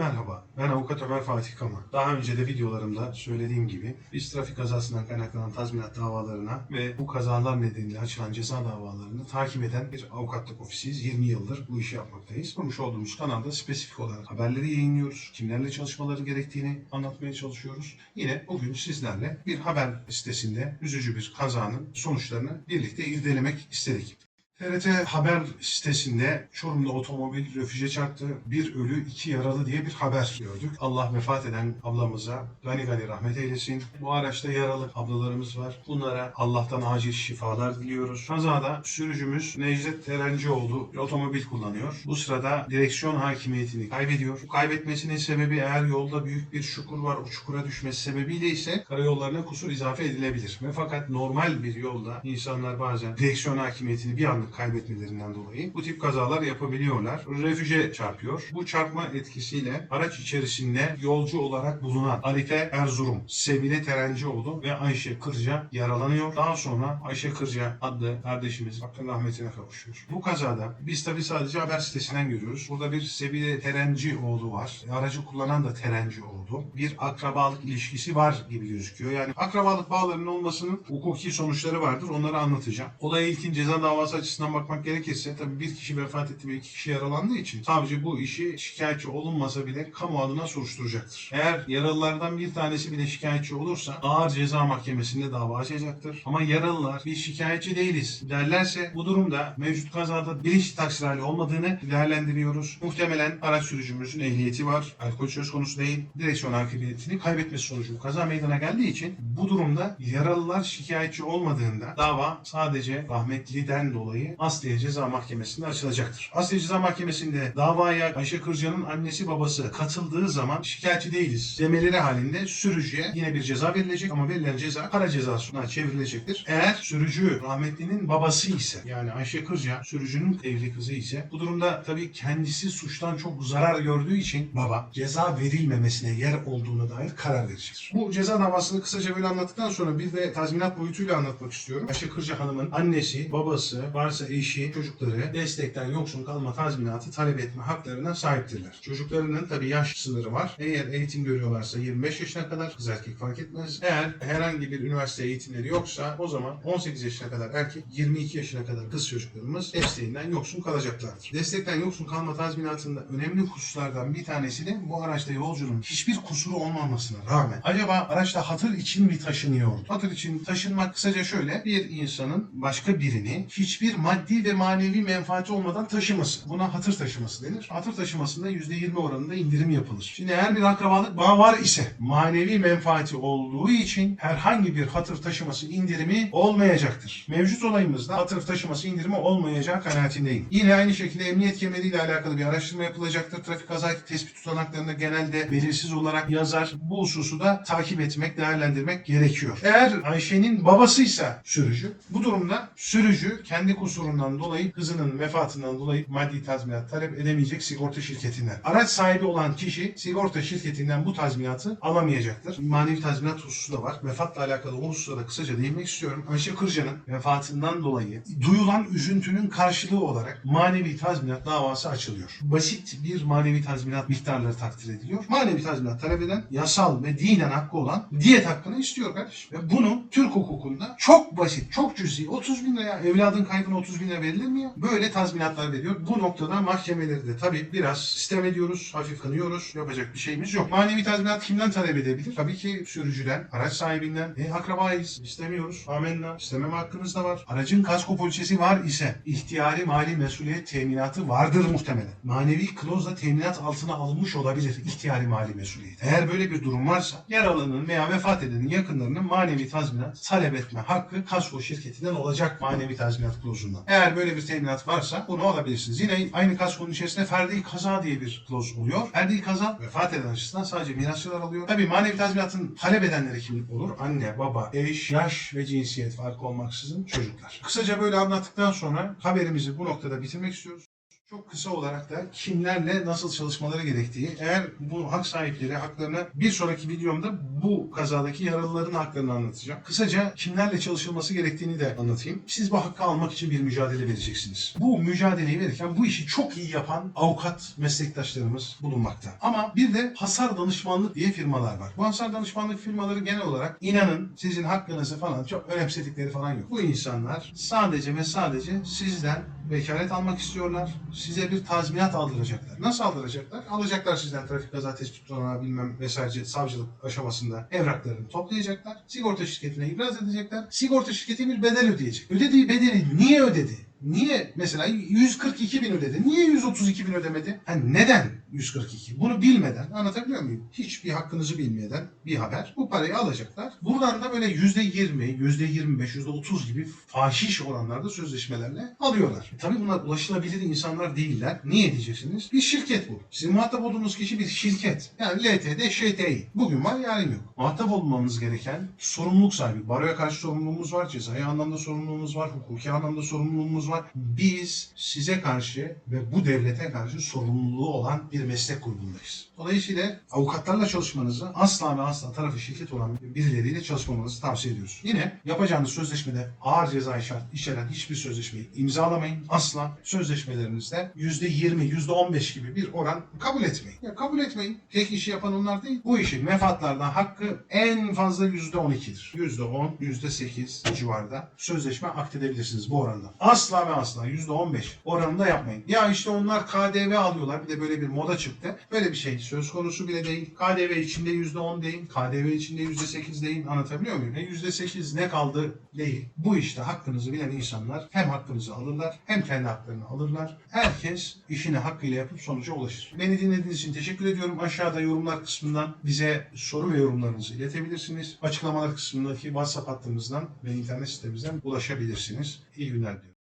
Merhaba, ben avukat Ömer Fatih Kama. Daha önce de videolarımda söylediğim gibi biz trafik kazasından kaynaklanan tazminat davalarına ve bu kazalar nedeniyle açılan ceza davalarını takip eden bir avukatlık ofisiyiz. 20 yıldır bu işi yapmaktayız. Kurmuş olduğumuz kanalda spesifik olarak haberleri yayınlıyoruz. Kimlerle çalışmaları gerektiğini anlatmaya çalışıyoruz. Yine bugün sizlerle bir haber sitesinde üzücü bir kazanın sonuçlarını birlikte irdelemek istedik. TRT Haber sitesinde Çorum'da otomobil refüje çarptı. Bir ölü, iki yaralı diye bir haber gördük. Allah vefat eden ablamıza gani gani rahmet eylesin. Bu araçta yaralı ablalarımız var. Bunlara Allah'tan acil şifalar diliyoruz. Kazada sürücümüz Necdet Terencioğlu bir otomobil kullanıyor. Bu sırada direksiyon hakimiyetini kaybediyor. Bu kaybetmesinin sebebi eğer yolda büyük bir çukur var, o çukura düşmesi sebebiyle ise karayollarına kusur izafe edilebilir. Ve fakat normal bir yolda insanlar bazen direksiyon hakimiyetini bir anlık kaybetmelerinden dolayı bu tip kazalar yapabiliyorlar. Refüje çarpıyor. Bu çarpma etkisiyle araç içerisinde yolcu olarak bulunan Arife Erzurum, Sevile Terencioğlu ve Ayşe Kırca yaralanıyor. Daha sonra Ayşe Kırca adlı kardeşimiz Hakkın rahmetine kavuşuyor. Bu kazada biz tabi sadece haber sitesinden görüyoruz. Burada bir Sevile Terencioğlu var. Aracı kullanan da Terencioğlu. Bir akrabalık ilişkisi var gibi gözüküyor. Yani akrabalık bağlarının olmasının hukuki sonuçları vardır. Onları anlatacağım. Olaya ilkin ceza davası açısından bakmak gerekirse tabii bir kişi vefat etti ve iki kişi yaralandığı için savcı bu işi şikayetçi olunmasa bile kamu adına soruşturacaktır. Eğer yaralılardan bir tanesi bile şikayetçi olursa ağır ceza mahkemesinde dava açacaktır. Ama yaralılar biz şikayetçi değiliz derlerse bu durumda mevcut kazada bilinçli taksir hali olmadığını değerlendiriyoruz. Muhtemelen araç sürücümüzün ehliyeti var. Alkol söz konusu değil. Direksiyon hakimiyetini kaybetmesi sonucu kaza meydana geldiği için bu durumda yaralılar şikayetçi olmadığında dava sadece rahmetliden dolayı Asliye Ceza Mahkemesi'nde açılacaktır. Asliye Ceza Mahkemesi'nde davaya Ayşe Kırca'nın annesi babası katıldığı zaman şikayetçi değiliz demeleri halinde sürücüye yine bir ceza verilecek ama verilen ceza para cezasına çevrilecektir. Eğer sürücü rahmetlinin babası ise yani Ayşe Kırca sürücünün evli kızı ise bu durumda tabii kendisi suçtan çok zarar gördüğü için baba ceza verilmemesine yer olduğuna dair karar verecektir. Bu ceza davasını kısaca böyle anlattıktan sonra bir de tazminat boyutuyla anlatmak istiyorum. Ayşe Kırca Hanım'ın annesi, babası, varsa eşi, çocukları destekten yoksun kalma tazminatı talep etme haklarına sahiptirler. Çocuklarının tabii yaş sınırı var. Eğer eğitim görüyorlarsa 25 yaşına kadar kız erkek fark etmez. Eğer herhangi bir üniversite eğitimleri yoksa o zaman 18 yaşına kadar erkek, 22 yaşına kadar kız çocuklarımız desteğinden yoksun kalacaklardır. Destekten yoksun kalma tazminatında önemli hususlardan bir tanesi de bu araçta yolcunun hiçbir kusuru olmamasına rağmen acaba araçta hatır için mi taşınıyordu? Hatır için taşınmak kısaca şöyle bir insanın başka birini hiçbir maddi ve manevi menfaati olmadan taşıması. Buna hatır taşıması denir. Hatır taşımasında %20 oranında indirim yapılır. Şimdi eğer bir akrabalık bağı var ise manevi menfaati olduğu için herhangi bir hatır taşıması indirimi olmayacaktır. Mevcut olayımızda hatır taşıması indirimi olmayacağı kanaatindeyim. Yine aynı şekilde emniyet kemeriyle alakalı bir araştırma yapılacaktır. Trafik kaza tespit tutanaklarında genelde belirsiz olarak yazar. Bu hususu da takip etmek, değerlendirmek gerekiyor. Eğer Ayşe'nin babasıysa sürücü, bu durumda sürücü kendi kusurundan dolayı kızının vefatından dolayı maddi tazminat talep edemeyecek sigorta şirketinden. Araç sahibi olan kişi sigorta şirketinden bu tazminatı alamayacaktır. Manevi tazminat hususu da var. Vefatla alakalı o hususa da kısaca değinmek istiyorum. Ayşe Kırca'nın vefatından dolayı duyulan üzüntünün karşılığı olarak manevi tazminat davası açılıyor. Basit bir manevi tazminat miktarları takdir ediliyor. Manevi tazminat talep eden yasal ve dinen hakkı olan diyet hakkını istiyor kardeşim. Ve bunu Türk hukukunda çok basit, çok cüzi 30 bin lira evladın kaybına 30 bin lira verilir mi ya? Böyle tazminatlar veriyor. Bu noktada mahkemeleri de tabii biraz sistem ediyoruz, hafif kınıyoruz. Yapacak bir şeyimiz yok. Manevi tazminat kimden talep edebilir? Tabii ki sürücüden, araç sahibinden. E akrabayız, istemiyoruz. Amenna. İstememe hakkınız da var. Aracın kasko poliçesi var ise ihtiyari mali mesuliyet teminatı vardır muhtemelen. Manevi klozla teminat altına alınmış olabilir ihtiyari mali mesuliyet. Eğer böyle bir durum varsa yaralının veya vefat edenin yakınlarının manevi tazminat talep etme hakkı kasko şirketinden olacak manevi tazminat klozundan. Eğer böyle bir teminat varsa bunu alabilirsiniz. Yine aynı kaskonun içerisinde ferdi kaza diye bir kloz oluyor. Ferdi kaza vefat eden açısından sadece mirasçılar alıyor. Tabii manevi tazminatın talep edenleri kim olur? Anne, baba, eş, yaş ve cinsiyet farkı olmaksızın çocuklar. Kısaca böyle anlattıktan sonra haberimizi bu noktada bitirmek istiyoruz. Çok kısa olarak da kimlerle nasıl çalışmaları gerektiği, eğer bu hak sahipleri haklarını bir sonraki videomda bu kazadaki yaralıların haklarını anlatacağım. Kısaca kimlerle çalışılması gerektiğini de anlatayım. Siz bu hakkı almak için bir mücadele vereceksiniz. Bu mücadeleyi verirken bu işi çok iyi yapan avukat meslektaşlarımız bulunmakta. Ama bir de hasar danışmanlık diye firmalar var. Bu hasar danışmanlık firmaları genel olarak inanın sizin hakkınızı falan çok önemsedikleri falan yok. Bu insanlar sadece ve sadece sizden vekalet almak istiyorlar. Size bir tazminat aldıracaklar. Nasıl aldıracaklar? Alacaklar sizden trafik kaza tespit tutanağı bilmem vesaire savcılık aşamasında evraklarını toplayacaklar. Sigorta şirketine ibraz edecekler. Sigorta şirketi bir bedel ödeyecek. Ödediği bedeli niye ödedi? Niye mesela 142 bin ödedi? Niye 132 bin ödemedi? Yani neden 142? Bunu bilmeden anlatabiliyor muyum? Hiçbir hakkınızı bilmeden bir haber. Bu parayı alacaklar. Buradan da böyle %20, %25, %30 gibi fahiş oranlarda sözleşmelerle alıyorlar. E Tabii bunlar ulaşılabilir insanlar değiller. Niye diyeceksiniz? Bir şirket bu. Sizin muhatap olduğunuz kişi bir şirket. Yani LTD, ŞTİ. Bugün var yarın yok. Muhatap olmamız gereken sorumluluk sahibi. Baroya karşı sorumluluğumuz var. Cezai anlamda sorumluluğumuz var. Hukuki anlamda sorumluluğumuz var. Biz size karşı ve bu devlete karşı sorumluluğu olan bir meslek grubundayız. Dolayısıyla avukatlarla çalışmanızı asla ve asla tarafı şirket olan birileriyle çalışmamanızı tavsiye ediyoruz. Yine yapacağınız sözleşmede ağır cezai şart içeren hiçbir sözleşmeyi imzalamayın. Asla sözleşmelerinizde %20, %15 gibi bir oran kabul etmeyin. Ya kabul etmeyin. Tek işi yapan onlar değil. Bu işin mefatlardan hakkı en fazla %12'dir. %10, %8 civarda sözleşme akdedebilirsiniz bu oranda. Asla ve asla %15 oranında yapmayın. Ya işte onlar KDV alıyorlar. Bir de böyle bir moda çıktı. Böyle bir şey söz konusu bile değil. KDV içinde %10 deyin. KDV içinde %8 deyin. Anlatabiliyor muyum? E %8 ne kaldı değil. Bu işte hakkınızı bilen insanlar hem hakkınızı alırlar hem kendi haklarını alırlar. Herkes işini hakkıyla yapıp sonuca ulaşır. Beni dinlediğiniz için teşekkür ediyorum. Aşağıda yorumlar kısmından bize soru ve yorumlarınızı iletebilirsiniz. Açıklamalar kısmındaki WhatsApp hattımızdan ve internet sitemizden ulaşabilirsiniz. İyi günler diliyorum.